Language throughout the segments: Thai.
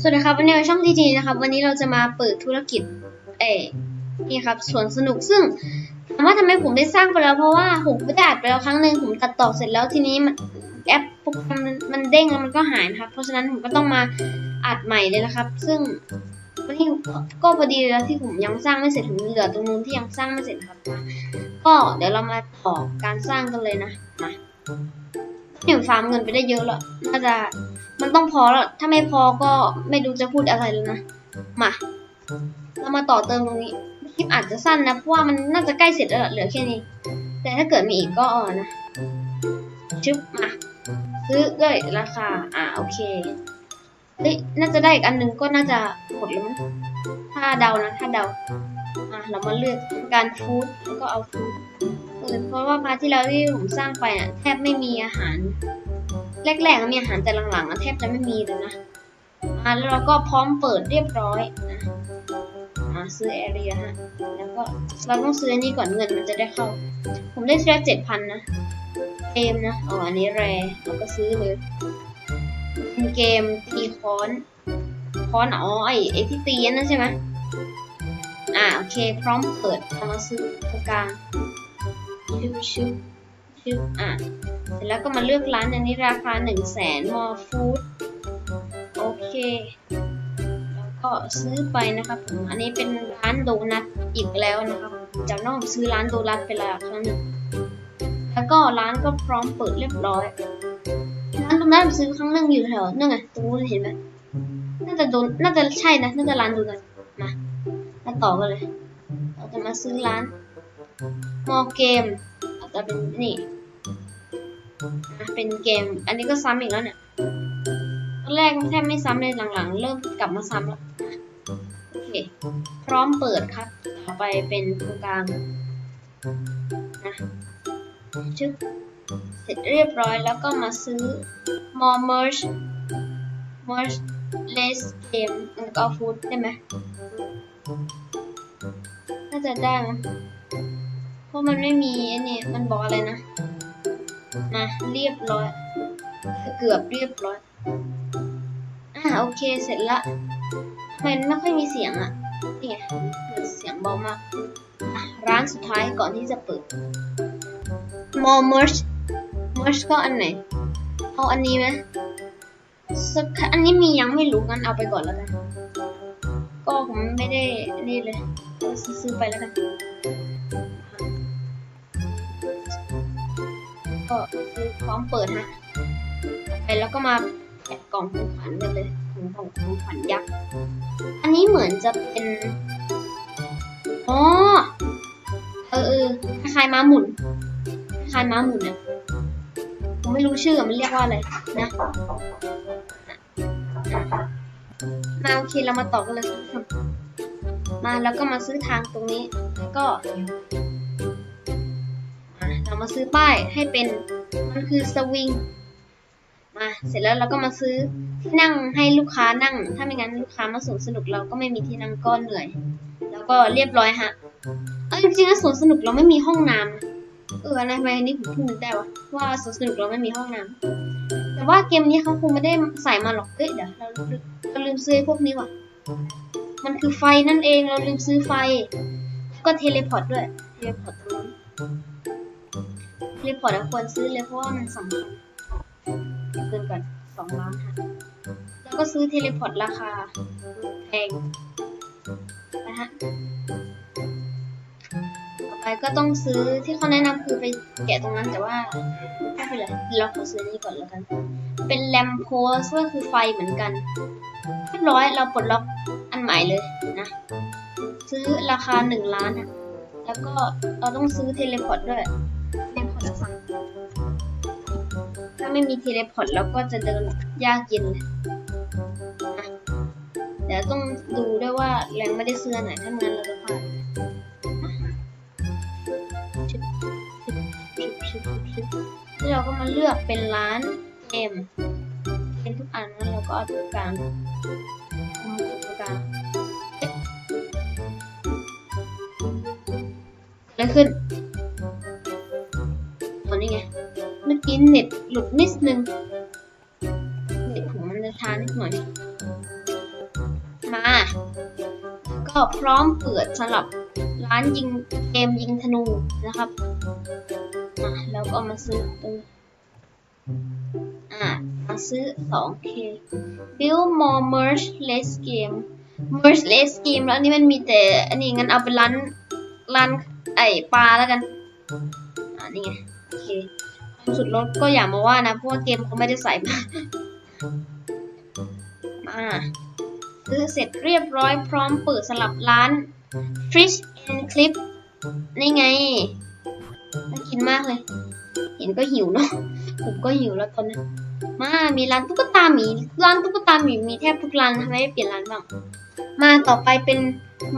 สวัสดีครับวันนี้เราช่องทีทีนะครับ วันนี้เราจะมาเปิดธุรกิจ เอ้นี่ครับสวนสนุกซึ่งถามว่าทำไมผมได้สร้างไปแล้วเพราะว่าผมไม่ได้อัดไปแล้วครั้งหนึ่งผมตัดต่อเสร็จแล้วทีนี้มันแอปโปรแกรมมันเด้งแล้วมันก็หายนะครับเพราะฉะนั้นผมก็ต้องมาอัดใหม่เลยนะครับ ซึ่งวันนี้ก็พอดีแล้วที่ผมยังสร้างไม่เสร็จผมเหลือตรงนู้นที่ยังสร้างไม่เสร็จครับมาก็เดี๋ยวเรามาต่อการสร้างกันเลยนะมาเนี่ยฟาร์มเงินไปได้เยอะแล้วน่าจะ มันต้องพอแล้ว ถ้าไม่พอก็ไม่รู้จะพูดอะไรแล้วนะ มา เรามาต่อเติมตรงนี้ คลิปอาจจะสั้นนะ เพราะว่ามันน่าจะใกล้เสร็จแล้วเหลือแค่นี้ แต่ถ้าเกิดมีอีกก็เออนะ ชึบ มา ซื้อด้วยราคา อ่าโอเคเฮ้ยน่าจะได้อีกอันหนึงก็น่าจะหมดแล้วมั้ง ถ้าเดานะ ถ้าเดา อะ เรามาเลือกการฟู้ดแล้วก็เอาฟู้ดเออเพราะว่าพาร์ทที่แล้วที่ผมสร้างไปอะแทบไม่มีอาหาร แรกๆก็มีอาหารแต่หลังๆอะแทบจะไม่มีเลยนะอ่าแล้วเราก็พร้อมเปิดเรียบร้อยนะอ่าซื้อแอเรียฮะแล้วก็เราต้องซื้อนนี้ก่อนเงินมันจะได้เข้า ผมได้ทีละเจ็ดพันนะเกมนะอ๋ออันนี้แรเราก็ซื้อเลยเกมตีค้อนค้อนอ๋อไอไอที่ตีนั่นใช่ไหมอ่าโอเค พร้อมเปิดเรามาซื้อตรงกลางชิบ ชิบชิบอ่าเสร็จแล้วก็มาเลือกร้านอันนี้ราคา 1 0 0 0 0แสนมอฟู้ดโอเค แล้วก็ซื้อไปนะครับผมอันนี้เป็นร้านโดนัทอีกแล้วนะครับจำได้ว่าผมซื้อร้านโดนัทไปแล้วครั้งหนึ่งแล้วก็ร้านก็พร้อมเปิดเรียบร้อยร้านโดนัทผมซื้อครั้งหนึ่งอยู่แถวนั่นไงตรงนู้นเห็นไหมน่าจะโดนน่าจะใช่นะน่าจะร้านโดนัทมาแล้วต่อกันเลย เราจะมาซื้อร้านมอเกมอาจจะเป็นนี่ เป็นเกม อันนี้ก็ซ้ำอีกแล้วเนี่ย ตอนแรกแทบไม่ซ้ำเลยหลังๆ เริ่มกลับมาซ้ำแล้วโอเค พร้อมเปิดครับ ต่อไปเป็นตรงกลางนะชึบเสร็จเรียบร้อยแล้วก็มาซื้อ more merge merge less game แล้วก็ food ได้ไหมน่าจะได้มั้งเพราะมันไม่มีอันนี้มันบอกอะไรนะ นะเรียบร้อย เกือบเรียบร้อย อ่าโอเคเสร็จละทำไมไม่ค่อยมีเสียงอะนี่ไงเสียงเบามากร้านสุดท้ายก่อนที่จะเปิด more merch merch ก็อันไหน เอาอันนี้ไหมสักอันนี้มียังไม่รู้งั้นเอาไปก่อนแล้วกัน ก็ผมไม่ได้นี่เลยซื้อไปแล้วกัน ซื้อพร้อมเปิดฮะไปแล้วก็มาแกะกล่องของขวัญกันเลยของกล่องของขวัญยักษ์อันนี้เหมือนจะเป็นอ๋อเออเออคล้ายม้าหมุนคล้ายม้าหมุนนี่ยผมไม่รู้ชื่อมันเรียกว่าอะไรนะมาโอเคเรามาต่อกันเลยมาแล้วก็มาซื้อทางตรงนี้แล้วก็ มาซื้อป้ายให้เป็นมันคือสวิงมาเสร็จแล้วเราก็มาซื้อที่นั่งให้ลูกค้านั่ง ถ้าไม่งั้นลูกค้ามาสวนสนุกเราก็ไม่มีที่นั่งก็เหนื่อย แล้วก็เรียบร้อยฮะเออจริงๆสวนสนุกเราไม่มีห้องน้ำเออนะทำไมอันนี้ผมเพิ่งได้วะว่าสวนสนุกเราไม่มีห้องน้ำแต่ว่าเกมนี้เขาคงไม่ได้ใส่มาหรอกเอ้ยเดี๋ยวเราเราลืมซื้อพวกนี้ว่ะมันคือไฟนั่นเองเราลืมซื้อไฟ ก็เทเลพอร์ตด้วยเทเลพอร์ต รีพอร์ตควรซื้อเลยเพราะว่ามันสำคัญเกินก่อนสองล้านค่ะ แล้วก็ซื้อเทเลพอร์ตราคาแพงนะฮะต่อไปก็ต้องซื้อที่เขาแนะนำคือไปแกะตรงนั้นแต่ว่าไม่เป็นไรเราขอซื้อนี้ก่อนแล้วกัน เป็นแลมโพสก็คือไฟเหมือนกันเรียบร้อยเราปลดล็อกอันใหม่เลยนะ ซื้อราคาหนึ่งล้านอะแล้วก็เราต้องซื้อเทเลพอร์ตด้วย ถ้าไม่มีเทเลพอร์ตเราก็จะเดินยากเย็นเดี๋ยวต้องดูด้วยว่าแรงไม่ได้ซื้อไหนถ้างั้นเราจะพลาดอะชึบชึบชึบชึบชึบชึบแล้วเราก็มาเลือกเป็นร้านเกมเกมทุกอันนั้นเราก็เอาตรงกลางเอามาตรงกลางเกิดอะไรขึ้น กี้เน็ตหลุดนิดนึง เน็ตผมมันจะช้านิดหน่อย มา ก็พร้อมเปิดสำหรับร้านยิงเกมยิงธนูนะครับมาแล้วก็มาซื้อตรงอ่ามาซื้อ 2K build more merge less game merge less game แล้วนนี้มันมีแต่ อันนี้งั้นเอาเป็นร้านร้านไอปลาแล้วกัน อ่านี่ไง โอเค สุดลดก็อย่ามาว่านะเพราะว่าเกมเขาไม่ได้ใส่มา มาซื้อเสร็จเรียบร้อยพร้อมเปิดสลับร้าน Fish and Clip นี่ไงน่ากินมากเลย เห็นก็หิวเนาะผมก็หิวแล้วตอนนี้มา มีร้านตุ๊กตาหมี ร้านตุ๊กตาหมีมีแทบทุกร้านทำไมไม่เปลี่ยนร้านบ้าง มาต่อไปเป็น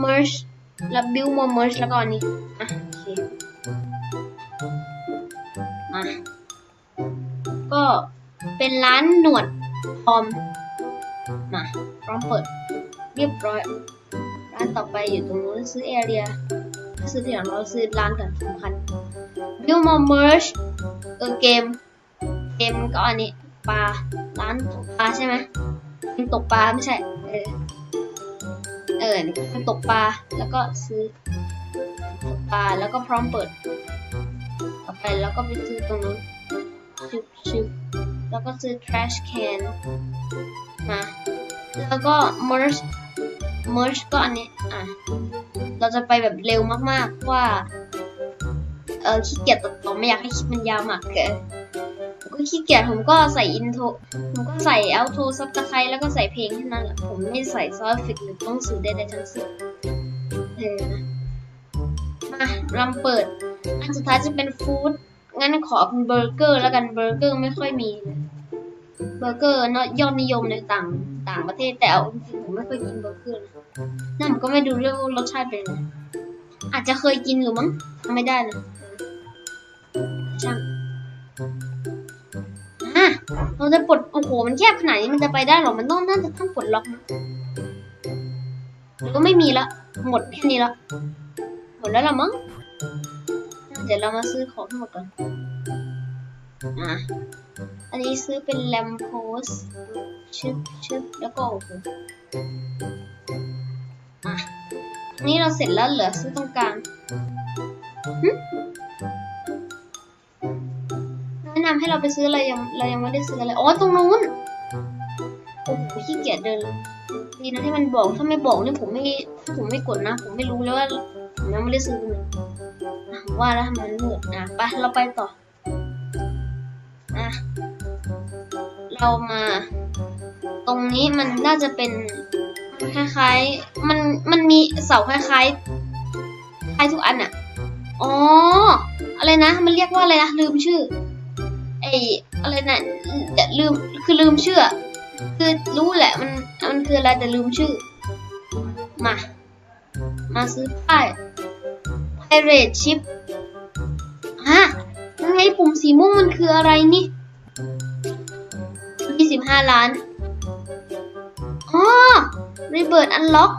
merge แล้ว build more merge แล้วก็อันนี้อะ ก็เป็นร้านหนวดพร้อม มาพร้อมเปิด เรียบร้อย ร้านต่อไปอยู่ตรงนู้นซื้อแอเรีย ซื้อที่หลังเราซื้อร้านก่อนสำคัญ New More Merge เออเกม เกมก็อันนี้ปลา ร้านตกปลาใช่ไหมเกมตกปลาไม่ใช่ เออ เออตกปลา แล้วก็ซื้อตกปลา แล้วก็พร้อมเปิด ไปแล้วก็ไปซื้อตรงนู้นชิบชิบแล้วก็ซื้อ trash can มา แล้วก็ merge merge ก็อันนี้ อะ เราจะไปแบบเร็วมากๆเพราะว่า เออขี้เกียจตัดต่อไม่อยากให้คลิปมันยาวมากเกินก็ขี้เกียจผมก็ใส่อินโทรผมก็ใส่เอาโทรซับตะไคร้แล้วก็ใส่เพลงแค่นั้นแหละผมไม่ใส่ซอฟต์ฟิกหรือต้องสื่อใดๆทั้งสิ้นเออมาลองเปิด อันสุดท้ายจะเป็นฟู้ดงั้นขอเป็นเบอร์เกอร์แล้วกันเบอร์เกอร์ไม่ค่อยมีเบอร์เกอร์เนาะยอดนิยมในต่างต่างประเทศแต่เอาจริงผมไม่เคยกินเบอร์เกอร์นะนั่นผมก็ไม่ดูเรื่องรสชาติเป็นไงอาจจะเคยกินหรือมั้งจำไม่ได้นะช่างอะเราจะปลดโอ้โหมันแคบขนาดนี้มันจะไปได้หรอมันต้องน่าจะต้องปลดล็อกนะหรือก็ไม่มีละหมดแค่นี้ละหมดแล้วละมั้ง ดี๋ยวเรามาซื้อของทั้งหมดก่อน อะ อันนี้ซื้อเป็นแลมโพสชึบชึบแล้วก็โอ้โหอะอันนี้เราเสร็จแล้วเหลือซื้อตรงกลางหึแนะนำให้เราไปซื้ออะไรยังเรายังไม่ได้ซื้ออะไรอ๋อตรงนู้นโอ้โหขี้เกียจเดินเลยดีนะที่มันบอกถ้าไม่บอกนี่ผมไม่ถ้าผมไม่กดนะ ผมไม่รู้เลยว่าผมยังไม่ได้ซื้อเลย ว่าแล้วทำไมมันมืดอะไปเราไปต่ออะเรามา ตรงนี้มันน่าจะเป็นคล้ายๆ มันมันมีเสาคล้ายๆคล้ายทุกอันอะอ๋อ อะไรนะ มันเรียกว่าอะไรนะ ลืมชื่อ ไออะไรนะเดี๋ยวลืม คือลืมชื่อ คือรู้แหละ มัน มันคืออะไรแต่ลืมชื่อ มา มาซื้อป้าย Pirate Ship ไงปุ่มสีม่วงมันคืออะไรนี่ 25 ล้านอ๋อ Rebirth Unlock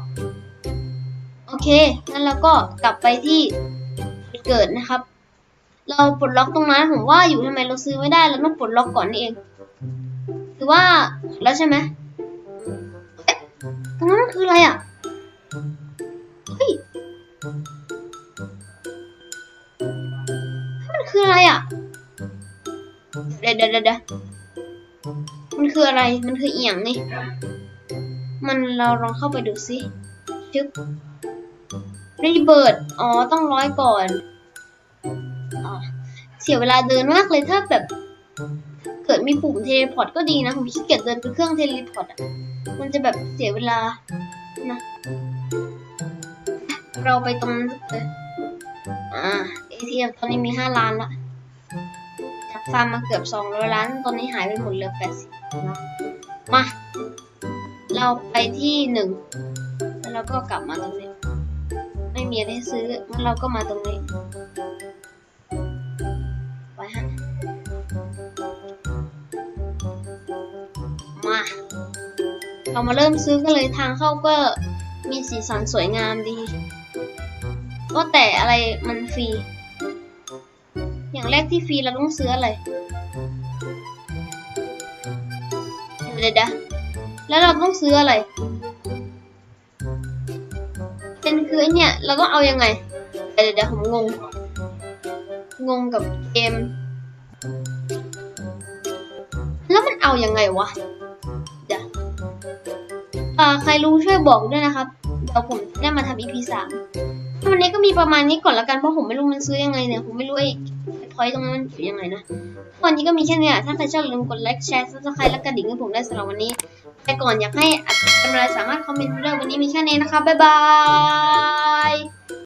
โอเค งั้นเราก็กลับไปที่เกิดนะครับ เราปลดล็อกตรงนั้นผมว่าอยู่ทำไมเราซื้อไม่ได้ เราต้องปลดล็อกก่อนนี่เอง คือว่าแล้วใช่ไหมเอ๊ะตรงนั้นมันคืออะไรอะ เดี๋ยวเดี๋ยวมันคืออะไร มันคือเอียงนี่ มันเราลองเข้าไปดูสิชึบรีเบิร์ดอ๋อ ต้องร้อยก่อนอเสียเวลาเดินมากเลยถ้าแบบ เกิดมีปุ่มเทเลพอร์ตก็ดีนะ ผมขี้เกียจเดินไปเครื่องเทเลพอร์ตอะ มันจะแบบเสียเวลา นะ เราไปตรงนั้นเลยอ่า ATM ตอนนี้มีห้าล้านละ ฟาร์มมาเกือบสองร้อยล้าน ตอนนี้หายไปหมดเหลือแปดสิบนะมา เราไปที่หนึ่งแล้วเราก็กลับมาตรงนี้ ไม่มีอะไรซื้องั้นเราก็มาตรงนี้ไปฮะมา เรามาเริ่มซื้อกันเลยทางเข้าก็มีสีสันสวยงามดีว่าแต่อะไรมันฟรี อย่างแรกที่ฟรีเราต้องซื้ออะไรเดี๋ยวเดี๋ยวแล้วเราต้องซื้ออะไร เป็นคือเนี่ย เราต้องเอายังไง เดี๋ยวเดี๋ยวผมงง งงกับเกม แล้วมันเอายังไงวะเดี๋ยวใครรู้ช่วยบอกด้วยนะครับเดี๋ยวผมได้มาทำ EP สามวันนี้ก็มีประมาณนี้ก่อนละกันเพราะผมไม่รู้มันซื้อยังไงเนี่ย ผมไม่รู้ไอ้ อยตรงนั้นมันอยู่ยังไงนะวันนี้ก็มีแค่นี้ถ้าใครชอบอย่าลืมกดไลค์แชร์ซับสไครต์และกระดิ่งให้ผมได้สำหรับวันนี้ แต่ก่อนอยากให้อัดเป็นอะไรสามารถคอมเมนต์ได้วันนี้มีแค่นี้นะคะบ๊ายบาย